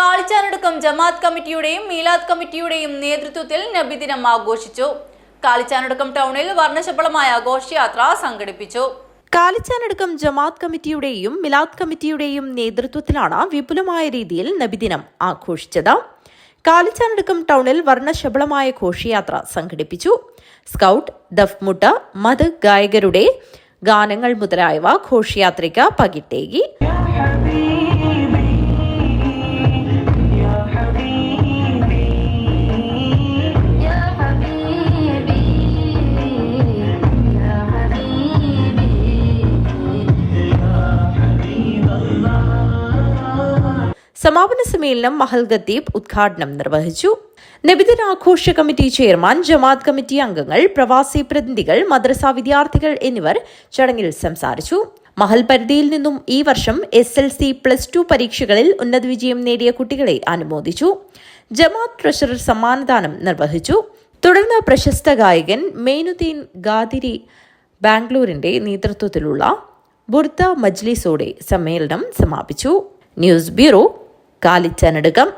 കാളിച്ചാനടുക്കം ജമാഅത്ത് കമ്മിറ്റിയുടെയും മീലാദ് കമ്മിറ്റിയുടെയും നേതൃത്വത്തിൽ നബിദിനം ആഘോഷിച്ചു. കാളിച്ചാനടക്കം ടൗണിൽ വർണശബളമായ ഘോഷയാത്ര സംഘടിപ്പിച്ചു. കാലിച്ചാനടക്കം ജമാഅത്ത് കമ്മിറ്റിയുടെയും മിലാദ് കമ്മിറ്റിയുടെയും നേതൃത്വത്തിലാണ് വിപുലമായ രീതിയിൽ നബിദിനം ആഘോഷിച്ചത്. കാലിച്ചാനടക്കം ടൗണിൽ വർണശബളമായ ഘോഷയാത്ര സംഘടിപ്പിച്ചു. സ്കൗട്ട് ദഫ്മുട്ട് മത് ഗായകരുടെ ഗാനങ്ങൾ മുതലായവ ഘോഷയാത്രയ്ക്ക് പകിട്ടേകി. സമാപന സമ്മേളനം മഹൽ ഖത്തീബ് ഉദ്ഘാടനം നിർവഹിച്ചു. നബിദിനാഘോഷ കമ്മിറ്റി ചെയർമാൻ ജമാഅത്ത് കമ്മിറ്റി അംഗങ്ങൾ പ്രവാസി പ്രതിനിധികൾ മദ്രസ വിദ്യാർത്ഥികൾ എന്നിവർ ചടങ്ങിൽ സംസാരിച്ചു. മഹൽ പരിധിയിൽ നിന്നും ഈ വർഷം S L C plus two പരീക്ഷകളിൽ ഉന്നത വിജയം നേടിയ കുട്ടികളെ അനുമോദിച്ചു. ജമാഅത്ത് ട്രഷറർ സമ്മാനദാനം നിർവഹിച്ചു. തുടർന്ന് പ്രശസ്ത ഗായകൻ മെയ്നുദ്ദീൻ ഗാദിരി ബാംഗ്ലൂരിന്റെ നേതൃത്വത്തിലുള്ള ബുർദ മജ്ലിസോടെ സമ്മേളനം സമാപിച്ചു. News bureau காலிச்சனடுகம்